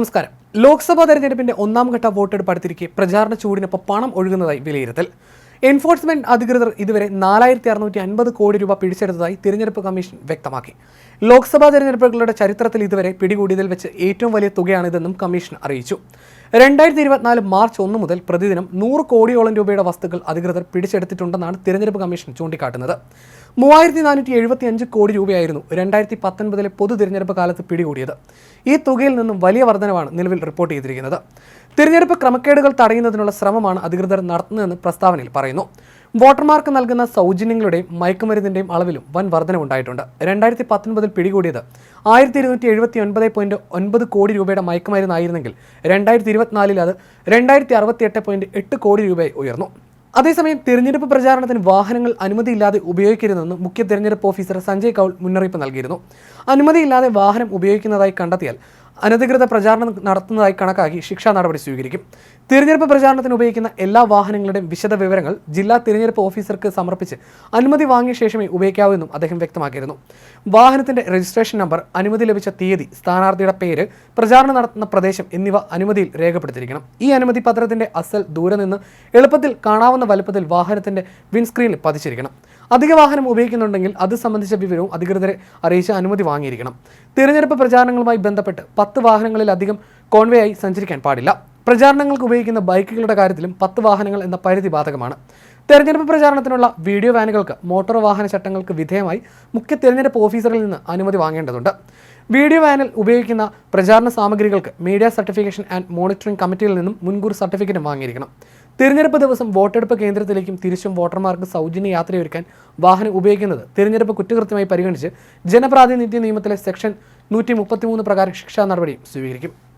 നമസ്കാരം. ലോക്സഭാ തെരഞ്ഞെടുപ്പിന്റെ ഒന്നാം ഘട്ട വോട്ടെടുപ്പ് അടുത്തിരിക്കെ പ്രചാരണ ചൂടിനൊപ്പം പണം ഒഴുകുന്നതായി വിലയിരുത്തൽ. എൻഫോഴ്സ്മെന്റ് അധികൃതർ ഇതുവരെ നാലായിരത്തി അറുന്നൂറ്റി അൻപത് കോടി രൂപ പിടിച്ചെടുത്തതായി തിരഞ്ഞെടുപ്പ് കമ്മീഷൻ വ്യക്തമാക്കി. ലോക്സഭാ തെരഞ്ഞെടുപ്പുകളുടെ ചരിത്രത്തിൽ ഇതുവരെ പിടികൂടിയതിൽ വെച്ച് ഏറ്റവും വലിയ തുകയാണിതെന്നും കമ്മീഷൻ അറിയിച്ചു. രണ്ടായിരത്തി ഇരുപത്തിനാല് മാർച്ച് ഒന്ന് മുതൽ പ്രതിദിനം നൂറ് കോടിയോളം രൂപയുടെ വസ്തുക്കൾ അധികൃതർ പിടിച്ചെടുത്തിട്ടുണ്ടെന്നാണ് തിരഞ്ഞെടുപ്പ് കമ്മീഷൻ ചൂണ്ടിക്കാട്ടുന്നത്. മൂവായിരത്തി നാനൂറ്റി എഴുപത്തി അഞ്ച് കോടി രൂപയായിരുന്നു രണ്ടായിരത്തി പത്തൊൻപതിലെ പൊതു തിരഞ്ഞെടുപ്പ് കാലത്ത് പിടികൂടിയത്. ഈ തുകയിൽ നിന്നും വലിയ വർധനവാണ് നിലവിൽ റിപ്പോർട്ട് ചെയ്തിരിക്കുന്നത്. തിരഞ്ഞെടുപ്പ് ക്രമക്കേടുകൾ തടയുന്നതിനുള്ള ശ്രമമാണ് അധികൃതർ നടത്തുന്നതെന്ന് പ്രസ്താവനയിൽ പറയുന്നു. വോട്ടർമാർക്ക് നൽകുന്ന സൗജന്യങ്ങളുടെയും മയക്കുമരുന്നിന്റെയും അളവിലും വൻ വർധനവുണ്ടായിട്ടുണ്ട്. രണ്ടായിരത്തി പത്തൊൻപതിൽ പിടികൂടിയത് ആയിരത്തി ഇരുന്നൂറ്റി എഴുപത്തി ഒൻപത് പോയിന്റ് ഒൻപത് കോടി രൂപയുടെ മയക്കുമരുന്നായിരുന്നെങ്കിൽ രണ്ടായിരത്തി ഇരുപത്തിനാലിൽ അത് രണ്ടായിരത്തി അറുപത്തി എട്ട് പോയിന്റ് എട്ട് കോടി രൂപയായി ഉയർന്നു. അതേസമയം തിരഞ്ഞെടുപ്പ് പ്രചാരണത്തിന് വാഹനങ്ങൾ അനുമതിയില്ലാതെ ഉപയോഗിക്കരുതെന്ന് മുഖ്യ തിരഞ്ഞെടുപ്പ് ഓഫീസർ സഞ്ജയ് കൗൾ മുന്നറിയിപ്പ് നൽകിയിരുന്നു. അനുമതിയില്ലാതെ വാഹനം ഉപയോഗിക്കുന്നതായി കണ്ടെത്തിയാൽ അനധികൃത പ്രചാരണം നടത്തുന്നതായി കണക്കാക്കി ശിക്ഷാ നടപടി സ്വീകരിക്കും. തിരഞ്ഞെടുപ്പ് പ്രചാരണത്തിന് ഉപയോഗിക്കുന്ന എല്ലാ വാഹനങ്ങളുടെയും വിശദ വിവരങ്ങൾ ജില്ലാ തിരഞ്ഞെടുപ്പ് ഓഫീസർക്ക് സമർപ്പിച്ച് അനുമതി വാങ്ങിയ ശേഷമേ ഉപയോഗിക്കാവൂ എന്നും അദ്ദേഹം വ്യക്തമാക്കിയിരുന്നു. വാഹനത്തിന്റെ രജിസ്ട്രേഷൻ നമ്പർ അനുമതി ലഭിച്ച തീയതി സ്ഥാനാർത്ഥിയുടെ പേര് പ്രചാരണം നടത്തുന്ന പ്രദേശം എന്നിവ അനുമതിയിൽ രേഖപ്പെടുത്തിയിരിക്കണം. ഈ അനുമതി പത്രത്തിന്റെ അസൽ ദൂരെ നിന്ന് എളുപ്പത്തിൽ കാണാവുന്ന വലുപ്പത്തിൽ വാഹനത്തിന്റെ വിൻസ്ക്രീനിൽ പതിച്ചിരിക്കണം. അധിക വാഹനം ഉപയോഗിക്കുന്നുണ്ടെങ്കിൽ അത് സംബന്ധിച്ച വിവരവും അധികൃതരെ അറിയിച്ച് അനുമതി വാങ്ങിയിരിക്കണം. തിരഞ്ഞെടുപ്പ് പ്രചാരണങ്ങളുമായി ബന്ധപ്പെട്ട് പത്ത് വാഹനങ്ങളിലധികം കോൺവേ ആയി സഞ്ചരിക്കാൻ പാടില്ല. പ്രചാരണങ്ങൾക്ക് ഉപയോഗിക്കുന്ന ബൈക്കുകളുടെ കാര്യത്തിലും പത്ത് വാഹനങ്ങൾ എന്ന പരിധി ബാധകമാണ് തെരഞ്ഞെടുപ്പ് പ്രചാരണത്തിനുള്ള വീഡിയോ വാനുകൾക്ക് മോട്ടോർ വാഹന ചട്ടങ്ങൾക്ക് വിധേയമായി മുഖ്യ തെരഞ്ഞെടുപ്പ് ഓഫീസറിൽ നിന്ന് അനുമതി വാങ്ങേണ്ടതുണ്ട്. വീഡിയോ വാനിൽ ഉപയോഗിക്കുന്ന പ്രചാരണ സാമഗ്രികൾക്ക് മീഡിയ സർട്ടിഫിക്കേഷൻ ആൻഡ് മോണിറ്ററിംഗ് കമ്മിറ്റിയിൽ നിന്നും മുൻകൂർ സർട്ടിഫിക്കറ്റും വാങ്ങിയിരിക്കണം. തിരഞ്ഞെടുപ്പ് ദിവസം വോട്ടെടുപ്പ് കേന്ദ്രത്തിലേക്കും തിരിച്ചും വോട്ടർമാർക്ക് സൗജന്യ യാത്രയൊരുക്കാൻ വാഹനം ഉപയോഗിക്കുന്നത് തിരഞ്ഞെടുപ്പ് കുറ്റകൃത്യമായി പരിഗണിച്ച് ജനപ്രാതിനിധ്യ നിയമത്തിലെ സെക്ഷൻ നൂറ്റി പ്രകാരം ശിക്ഷാ നടപടിയും സ്വീകരിക്കും.